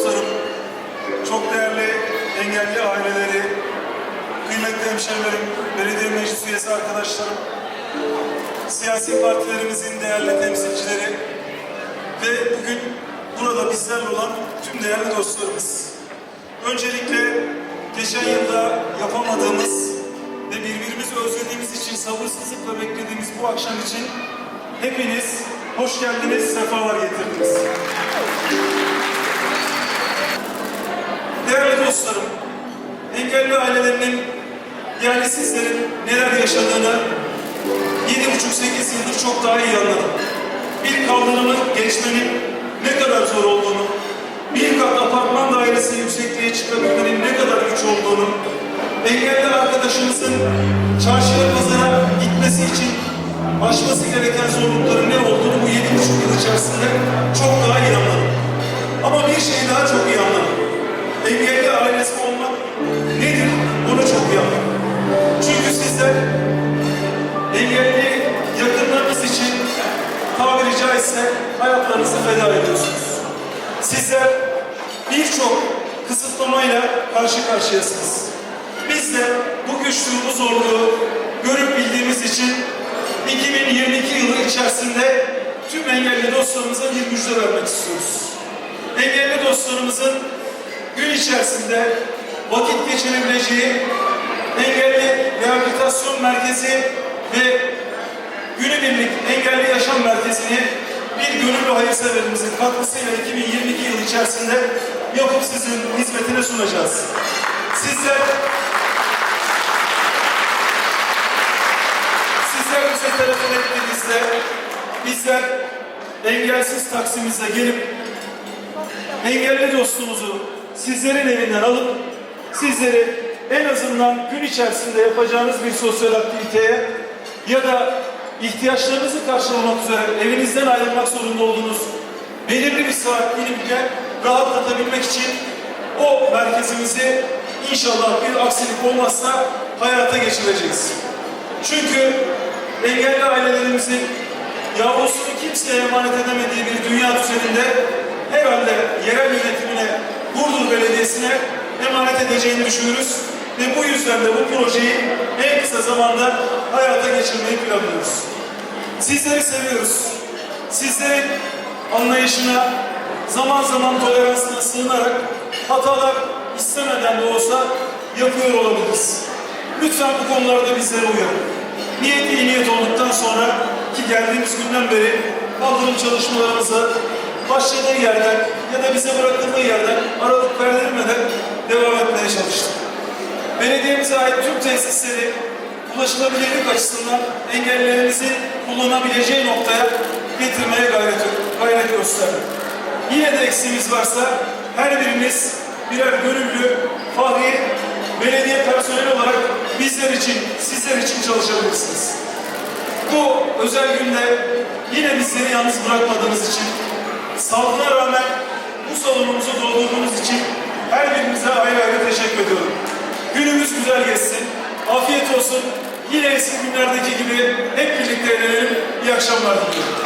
dostlarım, çok değerli engelli aileleri, kıymetli hemşehrilerim, belediye meclis üyesi arkadaşlarım, siyasi partilerimizin değerli temsilcileri ve bugün burada bizlerle olan tüm değerli dostlarımız. Öncelikle geçen yılda yapamadığımız ve birbirimizi özlediğimiz için sabırsızlıkla beklediğimiz bu akşam için hepiniz hoş geldiniz, sefalar getirdiniz. Değerli dostlarım, engelli ailelerinin yani sizlerin neler yaşadığını 7,5-8 yıldır çok daha iyi anladım. Bir kaldırımı geçmenin ne kadar zor olduğunu, bir kat apartman dairesi yüksekliğe çıkabilmenin ne kadar güç olduğunu, engelli arkadaşımızın çarşıya pazara gitmesi için aşması gereken zorlukların ne caizse hayatlarınızı feda ediyorsunuz. Sizler birçok kısıtlamayla karşı karşıyasınız. Biz de bu güçlüğü, bu zorluğu görüp bildiğimiz için 2022 yılı içerisinde tüm engelli dostlarımıza bir müjde vermek istiyoruz. Engelli dostlarımızın gün içerisinde vakit geçirebileceği engelli rehabilitasyon merkezi ve günübirlik engelli yaşam merkezini bir gönüllü hayırseverimizin katkısıyla 2022 yılı içerisinde yapıp sizin hizmetine sunacağız. Sizler sizler bize telefon ettiğinizde bizler engelsiz taksimizle gelip engelli dostumuzu sizlerin evinden alıp sizleri en azından gün içerisinde yapacağınız bir sosyal aktiviteye ya da ihtiyaçlarınızı karşılamak üzere evinizden ayrılmak zorunda olduğunuz belirli bir saat diliminde rahatlatabilmek için o merkezimizi inşallah bir aksilik olmazsa hayata geçireceğiz. Çünkü engelli ailelerimizin yavrusunu kimseye emanet edemediği bir dünya düzeninde herhalde yerel yönetimine, Burdur Belediyesi'ne emanet edeceğini düşünürüz. Ve bu yüzden de bu projeyi zamanda hayata geçirmeyi planlıyoruz. Sizleri seviyoruz. Sizlerin anlayışına, zaman zaman toleransına sığınarak hatalar istemeden de olsa yapıyor olabiliriz. Lütfen bu konularda bizlere uyarın. Niyet iyi niyet olduktan sonra ki geldiğimiz günden beri kaldırım çalışmalarımızı başladığı yerden ya da bize bırakıldığı yerden aralık verdirmeden devam etmeye çalıştık. Belediyemize ait tüm tesisleri ulaşılabilirlik açısından engellerimizi kullanabileceği noktaya getirmeye gayret, gayret gösterdik. Yine de eksiğimiz varsa her biriniz birer gönüllü, fahri, belediye personeli olarak bizler için, sizler için çalışabilirsiniz. Bu özel günde yine bizleri yalnız bırakmadığınız için, salgına rağmen bu salonumuzu doldurduğunuz için her birinize ayrı ayrı teşekkür günlerdeki gibi hep birlikte eğlenelim. İyi akşamlar diliyorum.